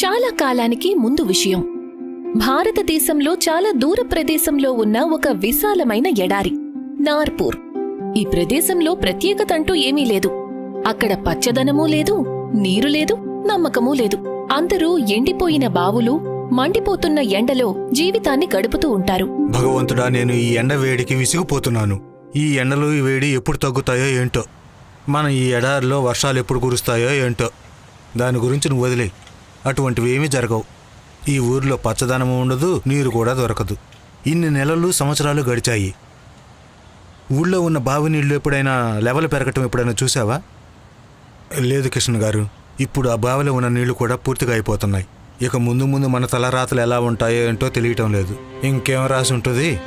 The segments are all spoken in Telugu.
చాలా కాలానికి ముందు విషయం. భారతదేశంలో చాలా దూర ప్రదేశంలో ఉన్న ఒక విశాలమైన ఎడారి నార్పూర్. ఈ ప్రదేశంలో ప్రత్యేకత అంటూ ఏమీ లేదు. అక్కడ పచ్చదనమూ లేదు నీరు లేదు నమ్మకమూ లేదు. అందరూ ఎండిపోయిన బావులు మండిపోతున్న ఎండలో జీవితాన్ని గడుపుతూ ఉంటారు. భగవంతుడా నేను ఈ ఎండ వేడికి విసిగిపోతున్నాను. ఈ ఎండలు ఈ వేడి ఎప్పుడు తగ్గుతాయో ఏంటో? మన ఈ ఎడారిలో వర్షాలు ఎప్పుడు కురుస్తాయో ఏంటో? దాని గురించి నువ్వు వదిలే అటువంటివి ఏమీ జరగవు. ఈ ఊరిలో పచ్చదనము ఉండదు నీరు కూడా దొరకదు. ఇన్ని నెలలు సంవత్సరాలు గడిచాయి. ఊళ్ళో ఉన్న బావి నీళ్ళు ఎప్పుడైనా లెవెల్ పెరగటం ఎప్పుడైనా చూసావా లేదు కిషన్ గారు. ఇప్పుడు ఆ బావిలో ఉన్న నీళ్ళు కూడా పూర్తిగా అయిపోతున్నాయి. ఇక ముందు ముందు మన తలరాతలు ఎలా ఉంటాయో ఏంటో తెలియటం లేదు. ఇంకేం రాసి ఉంటుంది?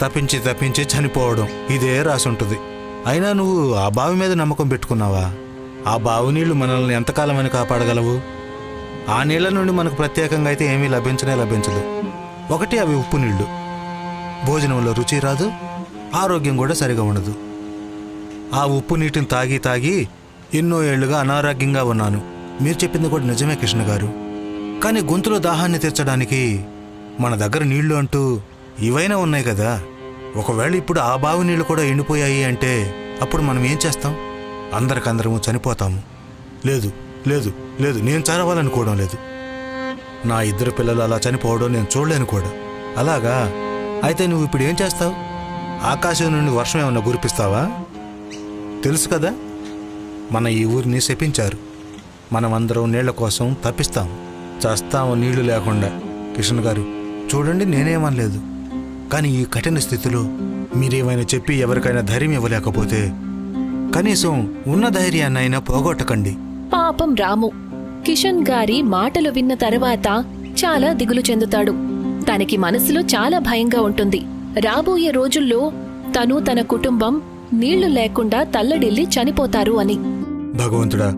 తప్పించి తప్పించి చనిపోవడం. ఇదే రాసి ఉంటుంది. అయినా నువ్వు ఆ బావి మీద నమ్మకం పెట్టుకున్నావా? ఆ బావి నీళ్ళు మనల్ని ఎంతకాలమని కాపాడగలవు? ఆ నీళ్ళ నుండి మనకు ప్రత్యేకంగా అయితే ఏమీ లభించనే లభించదు ఒకటి అవి ఉప్పు నీళ్ళు. భోజనంలో రుచి రాదు ఆరోగ్యం కూడా సరిగా ఉండదు. ఆ ఉప్పు నీటిని తాగి తాగి ఎన్నో ఏళ్ళుగా అనారోగ్యంగా ఉన్నాను. మీరు చెప్పింది కూడా నిజమే కృష్ణ గారు. కానీ గొంతులో దాహాన్ని తీర్చడానికి మన దగ్గర నీళ్ళు అంటూ ఇవైనా ఉన్నాయి కదా. ఒకవేళ ఇప్పుడు ఆ బావి నీళ్ళు కూడా ఎండిపోయాయి అంటే అప్పుడు మనం ఏం చేస్తాం? అందరికందరము చనిపోతాము. లేదు లేదు. లేదు నేను చదవాలనుకోవడం లేదు. నా ఇద్దరు పిల్లలు అలా చనిపోవడం నేను చూడలేను కూడా. అలాగా? అయితే నువ్వు ఇప్పుడు ఏం చేస్తావు? ఆకాశం నుండి వర్షం ఏమన్నా కురిపిస్తావా? తెలుసు కదా? మన ఈ ఊరిని శపించారు. మనమందరం నీళ్ళ కోసం తప్పిస్తాం. చస్తాము నీళ్ళు లేకుండా. కిషన్ గారు చూడండి నేనేమనలేదు. కానీ ఈ కఠిన స్థితిలో మీరేమైనా చెప్పి ఎవరికైనా ధైర్యం ఇవ్వలేకపోతే కనీసం ఉన్న ధైర్యాన్నైనా పోగొట్టకండి. పాపం రాము. కిషన్ గారి మాటలు విన్న తర్వాత చాలా దిగులు చెందుతాడు. తనకి మనసులో చాలా భయంగా ఉంటుంది. రాబోయే రోజుల్లో తను తన కుటుంబం నీళ్ళు లేకుండా తల్లడిల్లి చనిపోతారు అని. భగవంతుడా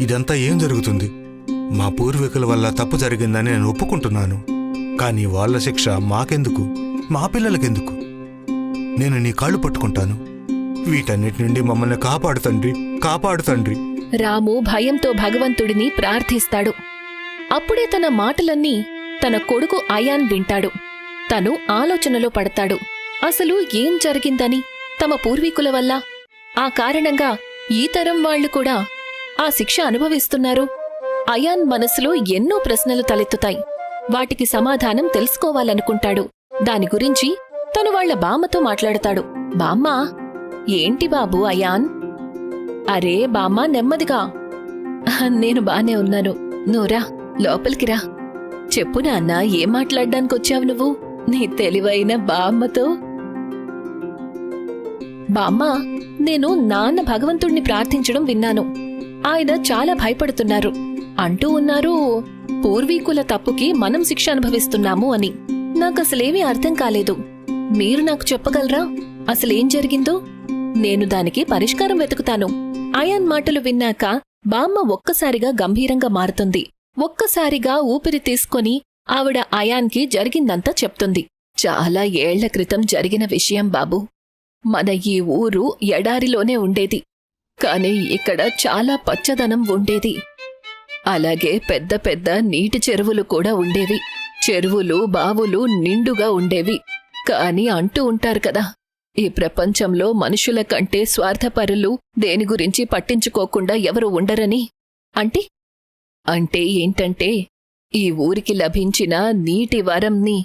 ఇదంతా ఏం జరుగుతుంది? మా పూర్వీకుల వల్ల తప్పు జరిగిందని నేను ఒప్పుకుంటున్నాను. కానీ వాళ్ళ శిక్ష మాకెందుకు? మా పిల్లలకెందుకు? నేను నీ కాళ్ళు పట్టుకుంటాను. వీటన్నిటి నుండి మమ్మల్ని కాపాడు తండ్రి కాపాడు తండ్రి. రాము భయంతో భగవంతుడిని ప్రార్థిస్తాడు. అప్పుడే తన మాటలన్నీ తన కొడుకు అయాన్ వింటాడు. తను ఆలోచనలో పడతాడు. అసలు ఏం జరిగిందని తమ పూర్వీకుల వల్ల? ఆ కారణంగా ఈ తరం వాళ్ళు కూడా ఆ శిక్ష అనుభవిస్తున్నారు. అయాన్ మనసులో ఎన్నో ప్రశ్నలు తలెత్తుతాయి. వాటికి సమాధానం తెలుసుకోవాలనుకుంటాడు. దాని గురించి తను వాళ్ళ బామ్మతో మాట్లాడతాడు. బామ్మా ఏంటి బాబు అయాన్? అరే బామ్మ నెమ్మదిగా. నేను బానే ఉన్నాను. నువ్వురా లోపలికి రా. చెప్పు నాన్న ఏం మాట్లాడడానికి వచ్చావు నువ్వు? నీ తెలివైన బామ్మతో. బామ్మ నేను నాన్న భగవంతుణ్ణి ప్రార్థించడం విన్నాను. ఆయన చాలా భయపడుతున్నారు. అంటూ ఉన్నారు పూర్వీకుల తప్పుకి మనం శిక్ష అనుభవిస్తున్నాము అని. నాకసలేమీ అర్థం కాలేదు. మీరు నాకు చెప్పగలరా? అసలేం జరిగిందో? నేను దానికి పరిష్కారం వెతుకుతాను. అయాన్ మాటలు విన్నాక బామ్మ ఒక్కసారిగా గంభీరంగా మారుతుంది. ఒక్కసారిగా ఊపిరి తీసుకొని ఆవిడ అయాన్కి జరిగిందంతా చెప్తుంది. చాలా ఏళ్ళ క్రితం జరిగిన విషయం బాబు. మన ఈ ఊరు ఎడారిలోనే ఉండేది. కాని ఇక్కడ చాలా పచ్చదనం ఉండేది. అలాగే పెద్ద పెద్ద నీటి చెరువులు కూడా ఉండేవి. చెరువులు బావులు నిండుగా ఉండేవి. కాని అంటూ ఉంటారు కదా ఈ ప్రపంచంలో మనుషుల కంటే స్వార్థపరులు దేని గురించి పట్టించుకోకుండా ఎవరు ఉండరని? అంటే? అంటే ఏంటంటే ఈ ఊరికి లభించిన నీటి వరంని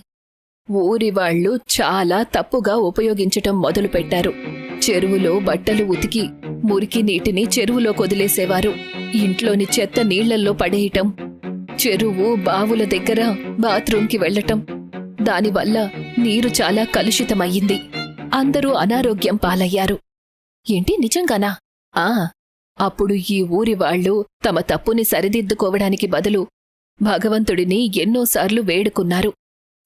ఊరివాళ్ళు చాలా తప్పుగా ఉపయోగించటం మొదలుపెట్టారు. చెరువులో బట్టలు ఉతికి మురికి నీటిని చెరువులో కొదిలేసేవారు ఇంట్లోని చెత్త నీళ్ళల్లో పడేయటం చెరువు బావుల దగ్గర బాత్రూంకి వెళ్ళటం దానివల్ల నీరు చాలా కలుషితమయ్యింది. అందరూ అనారోగ్యం పాలయ్యారు. ఏంటి నిజంగానా? ఆ అప్పుడు ఈ ఊరి వాళ్ళు తమ తప్పుని సరిదిద్దుకోవడానికి బదులు భగవంతుడిని ఎన్నోసార్లు వేడుకున్నారు.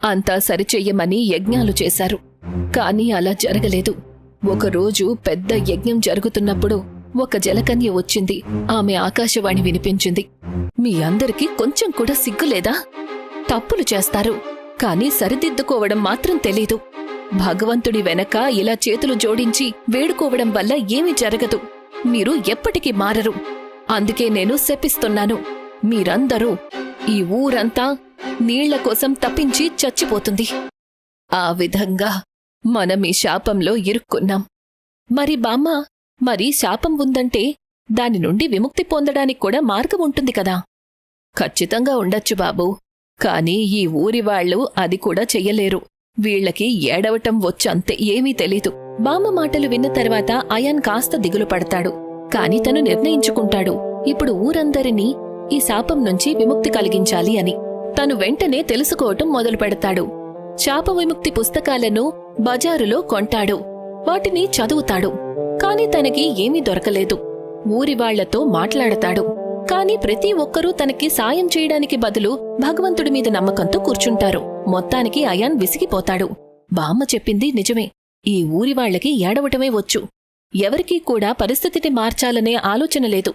అంతా సరిచెయ్యమని యజ్ఞాలు చేశారు. కాని అలా జరగలేదు. ఒకరోజు పెద్ద యజ్ఞం జరుగుతున్నప్పుడు ఒక జలకన్య వచ్చింది. ఆమె ఆకాశవాణి వినిపించింది. మీ అందరికీ కొంచెం కూడా సిగ్గులేదా? తప్పులు చేస్తారు. కాని సరిదిద్దుకోవడం మాత్రం తెలీదు. భగవంతుడి వెనక ఇలా చేతులు జోడించి వేడుకోవడం వల్ల ఏమీ జరగదు. మీరు ఎప్పటికీ మారరు. అందుకే నేను శపిస్తున్నాను. మీరందరూ ఈ ఊరంతా నీళ్ళ కోసం తప్పించి చచ్చిపోతుంది. ఆ విధంగా మనం ఈ శాపంలో ఇరుక్కున్నాం. మరి బామ్మ మరి శాపం ఉందంటే దాని నుండి విముక్తి పొందడానికి కూడా మార్గం ఉంటుంది కదా. ఖచ్చితంగా ఉండొచ్చు బాబూ. కాని ఈ ఊరి వాళ్ళు అది కూడా చెయ్యలేరు. వీళ్ళకి ఏడవటం వచ్చంతే ఏమీ తెలీదు. బామ్మ మాటలు విన్న తర్వాత అయాన్ కాస్త దిగులు పడతాడు. కాని తను నిర్ణయించుకుంటాడు. ఇప్పుడు ఊరందరినీ ఈ శాపం నుంచి విముక్తి కలిగించాలి అని. తను వెంటనే తెలుసుకోవటం మొదలు పెడతాడు. శాప విముక్తి పుస్తకాలను బజారులో కొంటాడు. వాటిని చదువుతాడు. కాని తనకి ఏమీ దొరకలేదు. ఊరివాళ్ళతో మాట్లాడతాడు. కాని ప్రతి ఒక్కరూ తనకి సాయం చేయడానికి బదులు భగవంతుడి మీద నమ్మకంతో కూర్చుంటారు. మొత్తానికి అయాన్ విసిగిపోతాడు. బామ్మ చెప్పింది నిజమే. ఈ ఊరి వాళ్ళకి ఏడవటమే వచ్చు. ఎవరికీ కూడా పరిస్థితిని మార్చాలనే ఆలోచన లేదు.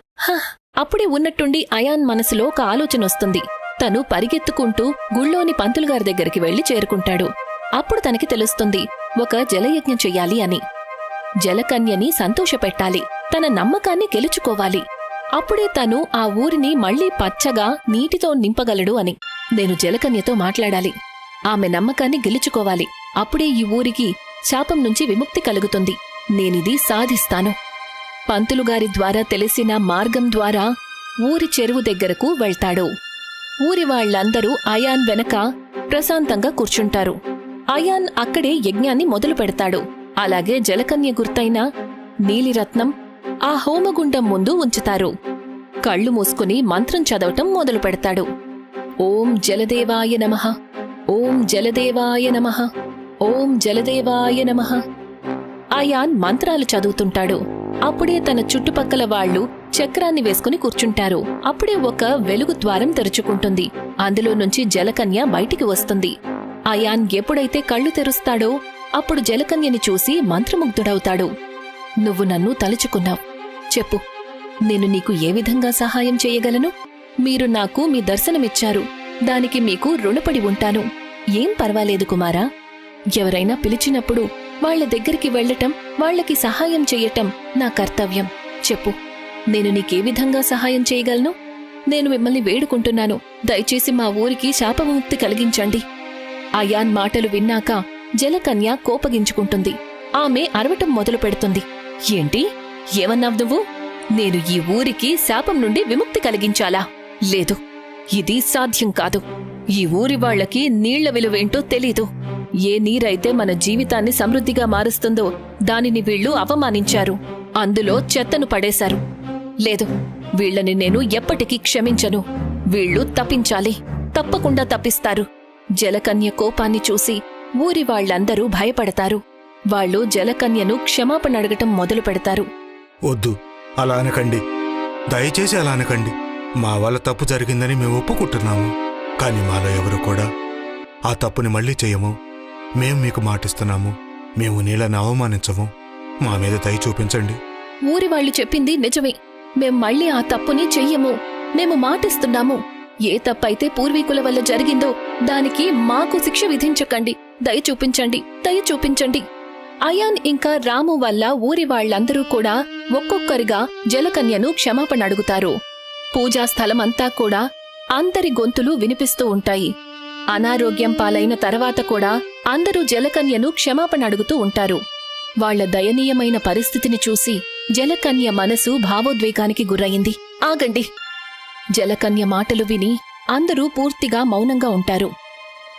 అప్పుడే ఉన్నట్టుండి అయాన్ మనసులో ఒక ఆలోచనొస్తుంది తను పరిగెత్తుకుంటూ గుళ్ళోని పంతులుగారి దగ్గరికి వెళ్ళి చేరుకుంటాడు. అప్పుడు తనకి తెలుస్తుంది ఒక జలయజ్ఞం చెయ్యాలి అని. జలకన్యని సంతోషపెట్టాలి. తన నమ్మకాన్ని గెలుచుకోవాలి. అప్పుడే తను ఆ ఊరిని మళ్ళీ పచ్చగా నీటితో నింపగలడు అని. నేను జలకన్యతో మాట్లాడాలి. ఆమె నమ్మకాన్ని గెలుచుకోవాలి. అప్పుడే ఈ ఊరికి శాపం నుంచి విముక్తి కలుగుతుంది. నేనిది సాధిస్తాను. పంతులుగారి ద్వారా తెలిసిన మార్గం ద్వారా ఊరి చెరువు దగ్గరకు వెళ్తాడు. ఊరి వాళ్ళందరూ అయాన్ వెనక ప్రశాంతంగా కూర్చుంటారు. అయాన్ అక్కడే యజ్ఞాన్ని మొదలు పెడతాడు. అలాగే జలకన్య గుర్తైన నీలిరత్నం ఆ హోమగుండం ముందు ఉంచుతారు. కళ్ళు మూసుకుని మంత్రం చదవటం మొదలు పెడతాడు ఓం జలదేవాయ నమః. ఓం జలదేవాయ నమః. ఓం జలదేవాయ నమః. అయాన్ మంత్రాలు చదువుతుంటాడు. అప్పుడే తన చుట్టుపక్కల వాళ్ళు చక్రాన్ని వేసుకుని కూర్చుంటారు. అప్పుడే ఒక వెలుగు ద్వారం తెరుచుకుంటుంది. అందులో నుంచి జలకన్య బయటికి వస్తుంది. అయాన్ ఎప్పుడైతే కళ్ళు తెరుస్తాడో అప్పుడు జలకన్యని చూసి మంత్రముగ్ధుడవుతాడు. నువ్వు నన్ను తలుచుకున్నావు. చెప్పు. నేను నీకు ఏ విధంగా సహాయం చేయగలను? మీరు నాకు మీ దర్శనమిచ్చారు. దానికి మీకు రుణపడి ఉంటాను. ఏం పర్వాలేదు కుమారా. ఎవరైనా పిలిచినప్పుడు వాళ్ళ దగ్గరికి వెళ్ళటం వాళ్ళకి సహాయం చెయ్యటం నా కర్తవ్యం. చెప్పు నేను నీకే విధంగా సహాయం చేయగలను? నేను మిమ్మల్ని వేడుకుంటున్నాను. దయచేసి మా ఊరికి శాపముక్తి కలిగించండి. అయాన్ మాటలు విన్నాక జలకన్య కోపగించుకుంటుంది. ఆమె అరవటం మొదలు పెడుతుంది ఏంటి? ఏమన్నావు నువ్వు? నేను ఈ ఊరికి శాపం నుండి విముక్తి కలిగించాలా? లేదు ఇది సాధ్యం కాదు. ఈ ఊరి వాళ్ళకి నీళ్ళ విలువేంటో తెలీదు. ఏ నీరైతే మన జీవితాన్ని సమృద్ధిగా మారుస్తుందో దానిని వీళ్ళు అవమానించారు. అందులో చెత్తను పడేశారు. లేదు వీళ్ళని నేను ఎప్పటికీ క్షమించను. వీళ్ళు తప్పించాలి. తప్పకుండా తప్పిస్తారు. జలకన్య కోపాన్ని చూసి ఊరి వాళ్ళందరూ భయపడతారు. వాళ్ళు జలకన్యను క్షమాపణ అడగటం మొదలు పెడతారు. వద్దు అలా అనకండి. దయచేసి అలా అనకండి. మా వాళ్ళ తప్పు జరిగిందని మేము ఒప్పుకుంటున్నాము. కానీ మాలో ఎవరు కూడా ఆ తప్పుని మళ్ళీ చేయము. మేము మీకు మాటిస్తున్నాము. మేము నీళ్ళని అవమానించము. మా మీద దయ చూపించండి. ఊరి వాళ్ళు చెప్పింది నిజమే. మేం మళ్ళీ ఆ తప్పుని చెయ్యము. మేము మాటిస్తున్నాము. ఏ తప్పైతే పూర్వీకుల వల్ల జరిగిందో దానికి మాకు శిక్ష విధించకండి. దయ చూపించండి. దయ చూపించండి. అయాన్ ఇంకా రాము వల్ల ఊరి వాళ్ళందరూ కూడా ఒక్కొక్కరిగా జలకన్యను క్షమాపణ అడుగుతారు. పూజా స్థలమంతా కూడా అందరి గొంతులు వినిపిస్తూ ఉంటాయి. అనారోగ్యం పాలైన తర్వాత కూడా అందరూ జలకన్యను క్షమాపణ అడుగుతూ ఉంటారు. వాళ్ళ దయనీయమైన పరిస్థితిని చూసి జలకన్య మనసు భావోద్వేగానికి గురయింది. ఆగండి. జలకన్య మాటలు విని అందరూ పూర్తిగా మౌనంగా ఉంటారు.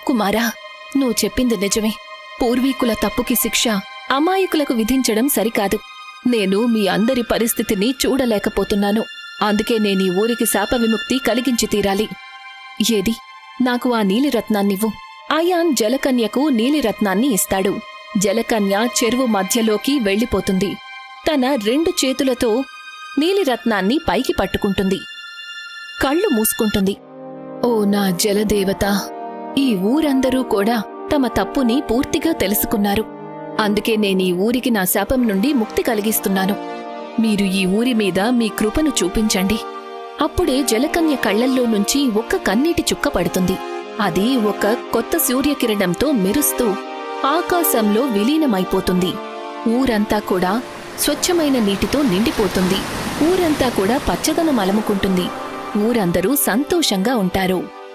కుమారా నువ్వు చెప్పింది నిజమే. పూర్వీకుల తప్పుకి శిక్ష అమాయకులకు విధించడం సరికాదు. నేను మీ అందరి పరిస్థితిని చూడలేకపోతున్నాను. అందుకే నేను ఈ ఊరికి శాప విముక్తి కలిగించి తీరాలి. ఏది? నాకు ఆ నీలిరత్నాన్నివ్వు. అయాన్ జలకన్యకు నీలిరత్నాన్ని ఇస్తాడు. జలకన్య చెరువు మధ్యలోకి వెళ్ళిపోతుంది. తన రెండు చేతులతో నీలిరత్నాన్ని పైకి పట్టుకుంటుంది. కళ్ళు మూసుకుంటుంది. ఓ నా జలదేవత! ఈ ఊరందరూ కూడా తమ తప్పుని పూర్తిగా తెలుసుకున్నారు. అందుకే నేను ఈ ఊరికి నా శాపం నుండి ముక్తి కలిగిస్తున్నాను. మీరు ఈ ఊరి మీద మీ కృపను చూపించండి. అప్పుడే జలకన్య కళ్ళల్లో నుంచి ఒక్క కన్నీటి చుక్క పడుతుంది. అది ఒక కొత్త సూర్యకిరణంతో మెరుస్తూ ఆకాశంలో విలీనమైపోతుంది. ఊరంతా కూడా స్వచ్ఛమైన నీటితో నిండిపోతుంది. ఊరంతా కూడా పచ్చదనం అలముకుంటుంది. ఊరందరూ సంతోషంగా ఉంటారు.